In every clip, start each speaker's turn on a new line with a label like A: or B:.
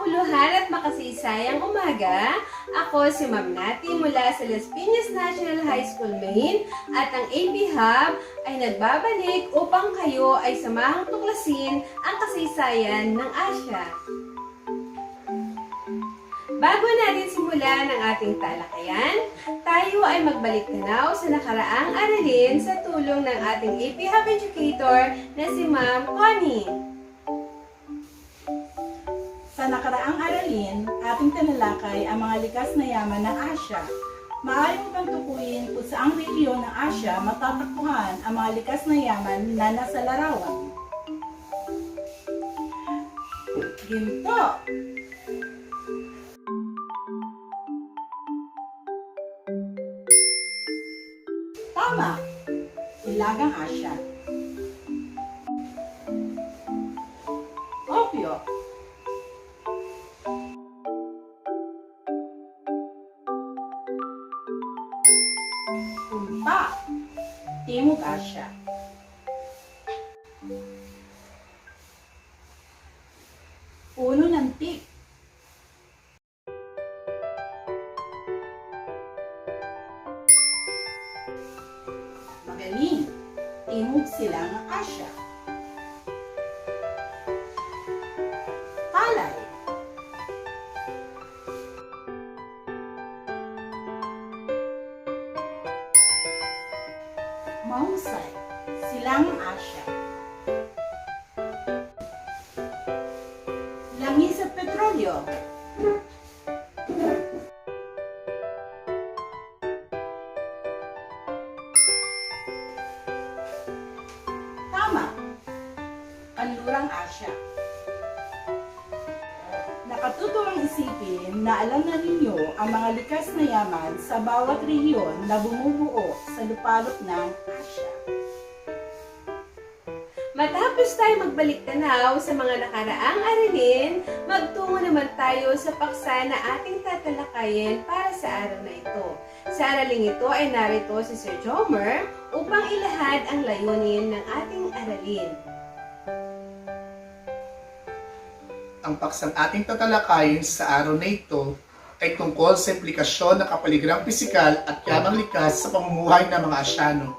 A: makabuluhan at makasiisayang umaga. Ako si Ma'am Nati mula sa Las Piñas National High School, Maine at ang AP Hub ay nagbabalik upang kayo ay samahang tuklasin ang kasaysayan ng Asya. Bago natin simulan ang ating talakayan, tayo ay magbalik tanaw sa nakaraang aralin sa tulong ng ating AP Hub Educator na si Ma'am Connie.
B: Sa nakaraang aralin, ating tinalakay ang mga likas na yaman ng Asya. Mo bang tukuyin kung saang rehiyon ng Asya matatagpuan ang mga likas na yaman na nasa larawan? Ginto! Tama! Ilagang Asya. Opyo. Timog silang Asya. Kanlurang Asya. Nakatutuwang isipin na alam na ninyo ang mga likas na yaman sa bawat rehiyon na bumubuo sa lupalop ng Asya.
A: Matapos tayo magbalik tanaw sa mga nakaraang aralin, magtungo naman tayo sa paksa na ating tatalakayin para sa araw na ito. Sa araling ito ay narito si Sir Jomer upang ilahad ang layunin ng ating aralin.
C: Ang paksang ating tatalakayin sa araw na ito ay tungkol sa implikasyon ng kapaligiran pisikal at yamang likas sa pamumuhay ng mga Asyano.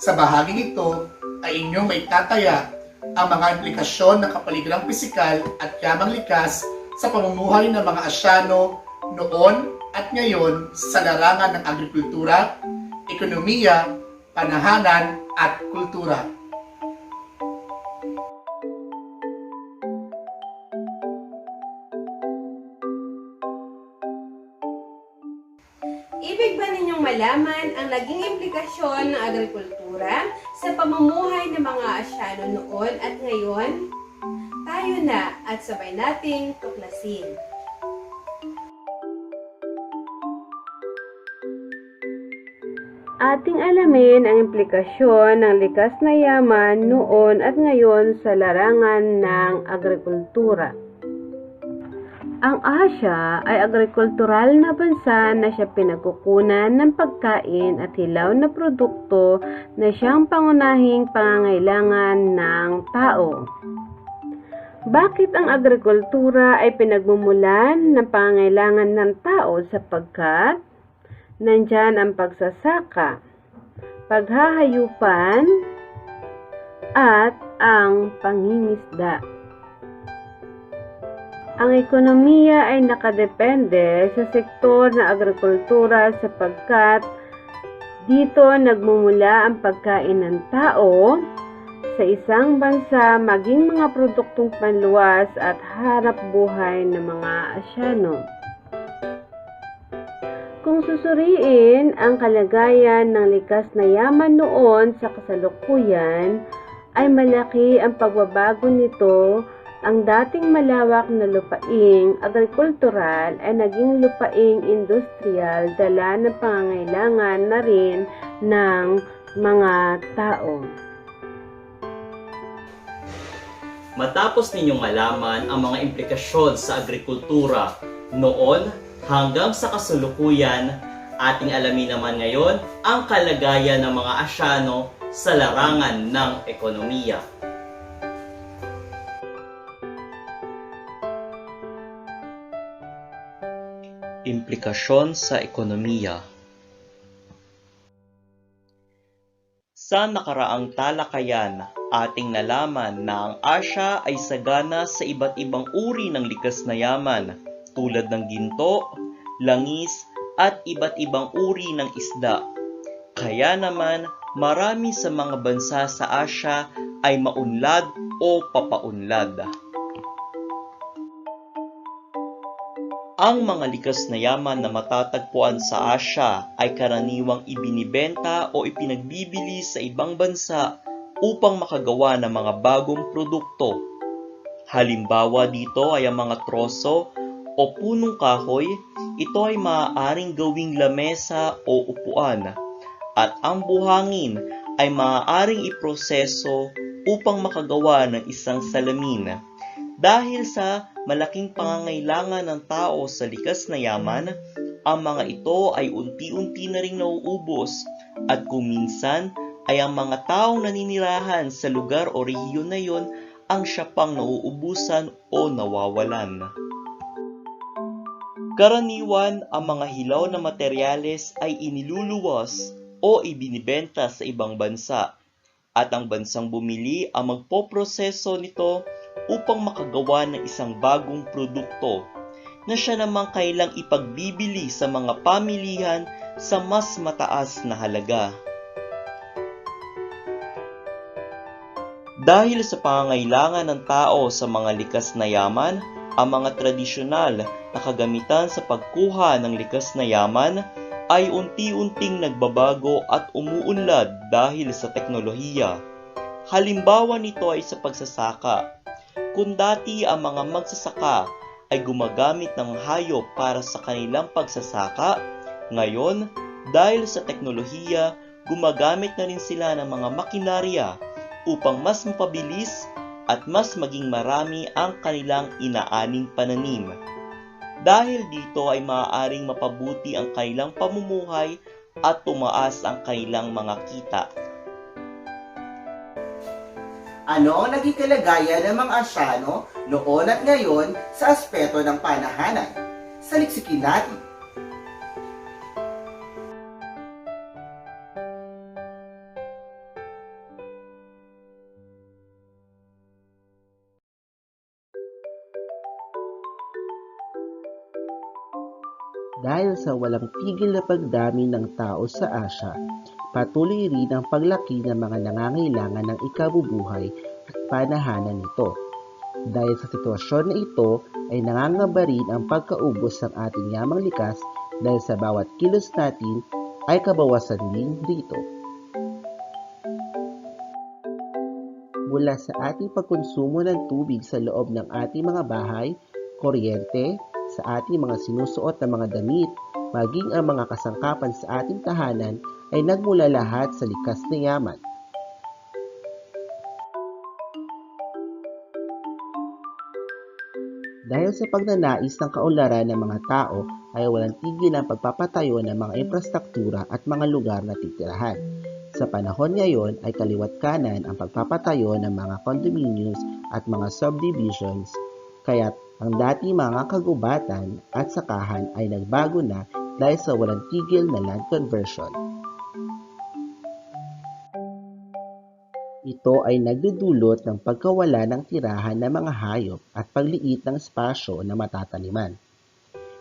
C: Sa bahaging ito ay inyong may tataya ang mga implikasyon ng kapaligiran pisikal at yamang likas sa pamumuhay ng mga Asyano noon at ngayon sa larangan ng agrikultura, ekonomiya, panahanan at kultura.
A: Malaman ang naging implikasyon ng agrikultura sa pamumuhay ng mga Asyano noon at ngayon? Tayo na at sabay nating tuklasin. Ating alamin ang implikasyon ng likas na yaman noon at ngayon sa larangan ng agrikultura. Ang Asya ay agrikultural na bansa na siya pinagkukunan ng pagkain at hilaw na produkto na siyang pangunahing pangangailangan ng tao. Bakit ang agrikultura ay pinagmumulan ng pangangailangan ng tao sapagkat nandyan ang pagsasaka, paghahayupan, at ang pangingisda. Ang ekonomiya ay nakadepende sa sektor na agrikultura sapagkat dito nagmumula ang pagkain ng tao sa isang bansa maging mga produktong panluwas at harap buhay ng mga Asyano. Kung susuriin ang kalagayan ng likas na yaman noon sa kasalukuyan, ay malaki ang pagbabago nito ang dating malawak na lupaing agrikultural ay naging lupaing industrial dala ng pangangailangan na rin ng mga tao.
D: Matapos ninyong malaman ang mga implikasyon sa agrikultura noon hanggang sa kasalukuyan, ating alamin naman ngayon ang kalagayan ng mga Asyano sa larangan ng ekonomiya. Implikasyon sa ekonomiya. Sa nakaraang talakayan, ating nalaman na ang Asya ay sagana sa iba't ibang uri ng likas na yaman tulad ng ginto, langis, at iba't ibang uri ng isda. Kaya naman, marami sa mga bansa sa Asya ay maunlad o papaunlad. Ang mga likas na yaman na matatagpuan sa Asya ay karaniwang ibinibenta o ipinagbibili sa ibang bansa upang makagawa ng mga bagong produkto. Halimbawa dito ay ang mga troso o punong kahoy, ito ay maaaring gawing lamesa o upuan at ang buhangin ay maaaring iproseso upang makagawa ng isang salamin. Dahil sa malaking pangangailangan ng tao sa likas na yaman, ang mga ito ay unti-unti na ring nauubos at kung minsan ay ang mga taong naninirahan sa lugar o rehiyon na yon ang siya pang nauubusan o nawawalan. Karaniwan, ang mga hilaw na materyales ay iniluluwas o ibinibenta sa ibang bansa at ang bansang bumili ang magpoproseso nito upang makagawa ng isang bagong produkto na siya namang kailang ipagbibili sa mga pamilihan sa mas mataas na halaga. Dahil sa pangangailangan ng tao sa mga likas na yaman, ang mga tradisyonal na kagamitan sa pagkuha ng likas na yaman ay unti-unting nagbabago at umuunlad dahil sa teknolohiya. Halimbawa nito ay sa pagsasaka. Kung dati ang mga magsasaka ay gumagamit ng hayop para sa kanilang pagsasaka, ngayon, dahil sa teknolohiya, gumagamit na rin sila ng mga makinarya upang mas mapabilis at mas maging marami ang kanilang inaaning pananim. Dahil dito ay maaaring mapabuti ang kanilang pamumuhay at tumaas ang kanilang mga kita.
E: Ano ang naging kalagayan ng mga Asyano noon at ngayon sa aspeto ng panahanan? Saliksikin natin.
F: Sa walang tigil na pagdami ng tao sa Asya, patuloy rin ang paglaki ng mga nangangailangan ng ikabubuhay at panahanan nito. Dahil sa sitwasyon na ito ay nangangamba rin ang pagkaubos ng ating yamang likas dahil sa bawat kilos natin ay kabawasan din dito. Mula sa ating pagkonsumo ng tubig sa loob ng ating mga bahay, kuryente, sa ating mga sinusuot na mga damit, maging ang mga kasangkapan sa ating tahanan ay nagmula lahat sa likas na yaman. Dahil sa pagnanais ng kaunlaran ng mga tao ay walang tigil ang pagpapatayo ng mga infrastruktura at mga lugar na titirahan. Sa panahon ngayon ay kaliwat kanan ang pagpapatayo ng mga condominiums at mga subdivisions, kaya't ang dati mga kagubatan at sakahan ay nagbago na dahil sa walang tigil na land conversion. Ito ay nagdudulot ng pagkawala ng tirahan ng mga hayop at pagliit ng espasyo na matataniman.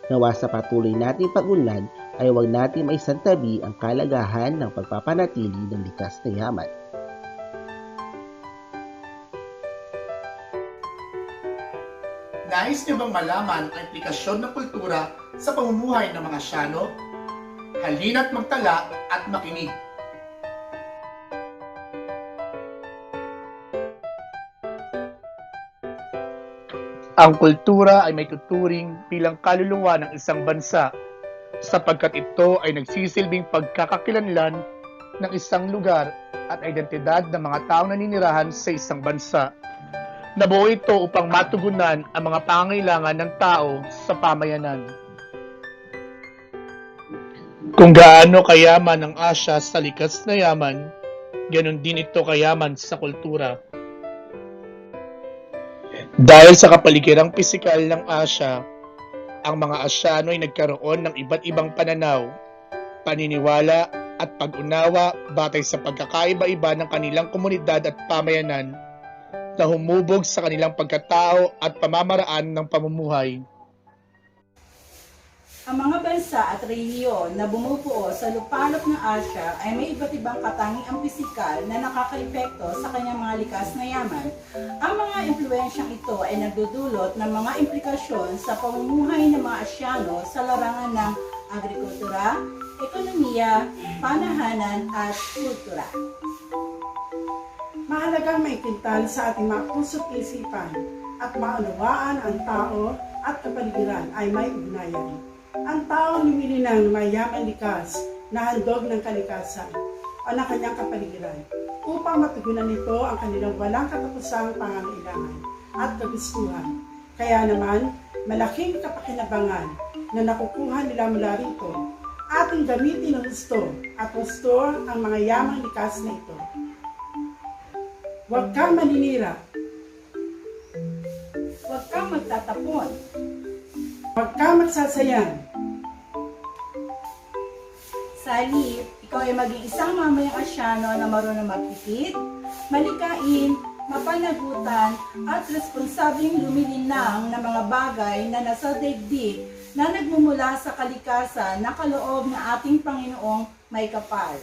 F: Nawa sa patuloy nating pag-unlad ay huwag natin maisantabi ang kalagahan ng pagpapanatili ng likas na yaman.
C: Nais niyo bang malaman ang implikasyon ng kultura sa pamumuhay ng mga Asyano? Halina't magtala at makinig. Ang kultura ay may tuturing bilang kaluluwa ng isang bansa sapagkat ito ay nagsisilbing pagkakakilanlan ng isang lugar at identidad ng mga taong naninirahan sa isang bansa. Nabuo ito upang matugunan ang mga pangangailangan ng tao sa pamayanan. Kung gaano kayaman ang Asya sa likas na yaman, ganon din ito kayaman sa kultura. Dahil sa kapaligirang pisikal ng Asya, ang mga Asyano ay nagkaroon ng iba't ibang pananaw, paniniwala at pag-unawa batay sa pagkakaiba-iba ng kanilang komunidad at pamayanan na humubog sa kanilang pagkatao at pamamaraan ng pamumuhay.
B: Ang mga bansa at rehiyon na bumubuo sa lupalop ng Asya ay may iba't ibang katangiang pisikal na nakakaepekto sa kanyang mga likas na yaman. Ang mga impluensyang ito ay nagdudulot ng mga implikasyon sa pamumuhay ng mga Asyano sa larangan ng agrikultura, ekonomiya, panahanan at kultura.
G: Mahalagang maitintal sa ating mga puso't isipan at maunawaan ang tao at kapaligiran ay may ugnayan. Ang tao lumili ng mayaman likas na handog ng kalikasan o ng kanyang kapaligiran upang matugunan nito ang kanilang walang katapusang pangangailangan at kagustuhan. Kaya naman, malaking kapakinabangan na nakukuha nila mula rito ating gamitin ng gusto at gusto ang mga yamang likas na ito. Huwag kang maninira.
B: Huwag kang magtatapon.
G: Huwag kang magsasayang.
B: Sa halip, ikaw ay maging isang mamayang asyano na marunong magpipit, malikain, mapanagutan, at responsableng lumilinang ng mga bagay na nasa daigdig na nagmumula sa kalikasan na kaloob ng ating Panginoong may kapal.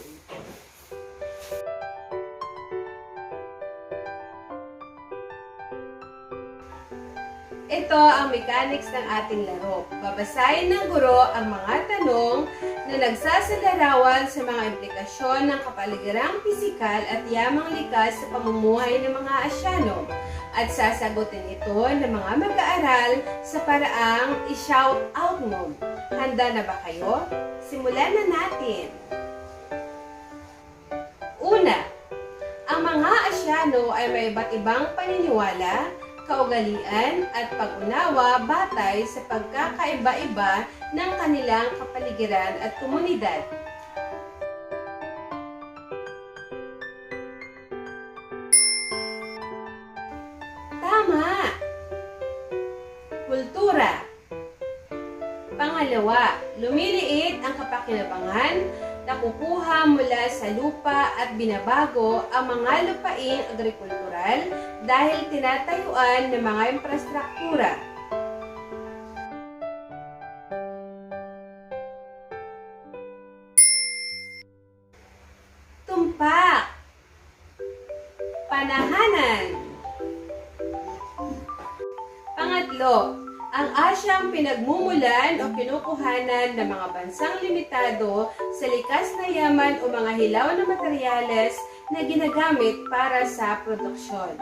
A: Ito ang mechanics ng ating laro. Babasahin ng guro ang mga tanong na nagsasalarawan sa mga implikasyon ng kapaligiran pisikal at yamang likas sa pamumuhay ng mga Asyano at sasagutin ito ng mga mag-aaral sa paraang i-shout out mo. Handa na ba kayo? Simulan na natin! Una, ang mga Asyano ay may iba't ibang paniniwala, kaugalian at pag-unawa batay sa pagkakaiba-iba ng kanilang kapaligiran at komunidad. Tama! Kultura Pangalawa, lumiliit ang kapakinabangan nakukuha mula sa lupa at binabago ang mga lupaing agrikultural dahil tinatayuan ng mga infrastruktura. Pinagmumulan o kinukuhanan ng mga bansang limitado sa likas na yaman o mga hilaw na materyales na ginagamit para sa produksyon.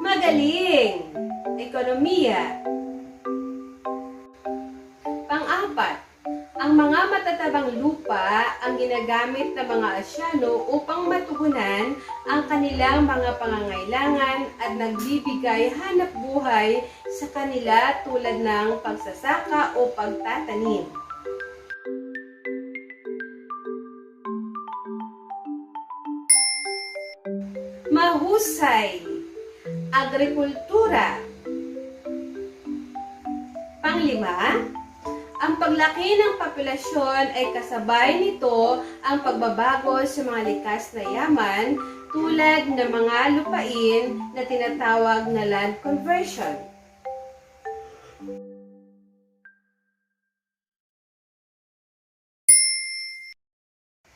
A: Magaling! Ekonomiya Pang-apat, ang mga matatabang lupa ang ginagamit ng mga Asyano upang matugunan ang kanilang mga pangangailangan at nagbibigay hanap buhay sa kanila tulad ng pagsasaka o pagtatanim. Mahusay Agrikultura Panglima, ang paglaki ng populasyon ay kasabay nito ang pagbabago sa mga likas na yaman tulad ng mga lupain na tinatawag na land conversion.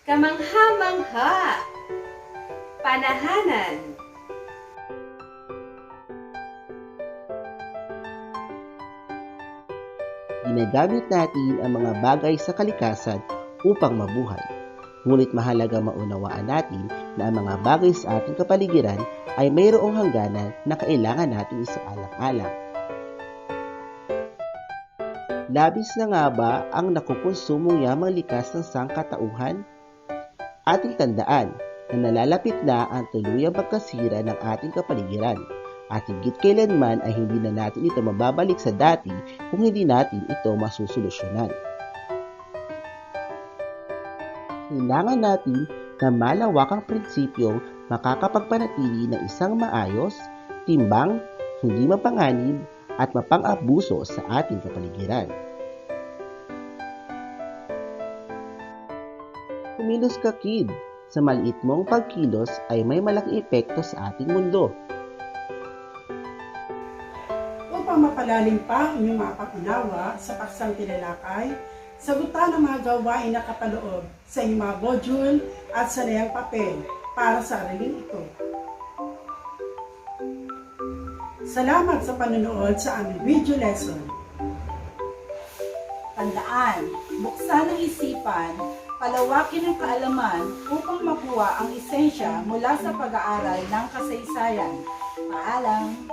A: Kamangha-mangha Panahanan
F: Ginagamit natin ang mga bagay sa kalikasan upang mabuhay. Ngunit mahalaga maunawaan natin na ang mga bagay sa ating kapaligiran ay mayroong hangganan na kailangan natin isaalang-alang. Labis na nga ba ang nakukonsumong yamang likas ng sangkatauhan? Ating tandaan na nalalapit na ang tuluyang pagkasira ng ating kapaligiran at higit kailanman ay hindi na natin ito mababalik sa dati kung hindi natin ito masusolusyonan. Kailangan natin na malawakang prinsipyong makakapagpanatili ng isang maayos, timbang, hindi mapanganib, at mapang-abuso sa ating kapaligiran. Kumilos ka kid, sa maliit mong pagkilos ay may malaking epekto sa ating mundo.
G: Upang mapalalim pa inyong mga pag-unawa sa paksang tinalakay, sagutan ang mga gawain na kapaloob sa inyong mga module at sanayang papel para sa aralin ito. Salamat sa panonood sa aming video lesson.
B: Tandaan, buksan ang isipan, palawakin ang kaalaman upang makuha ang esensya mula sa pag-aaral ng kasaysayan. Paalam!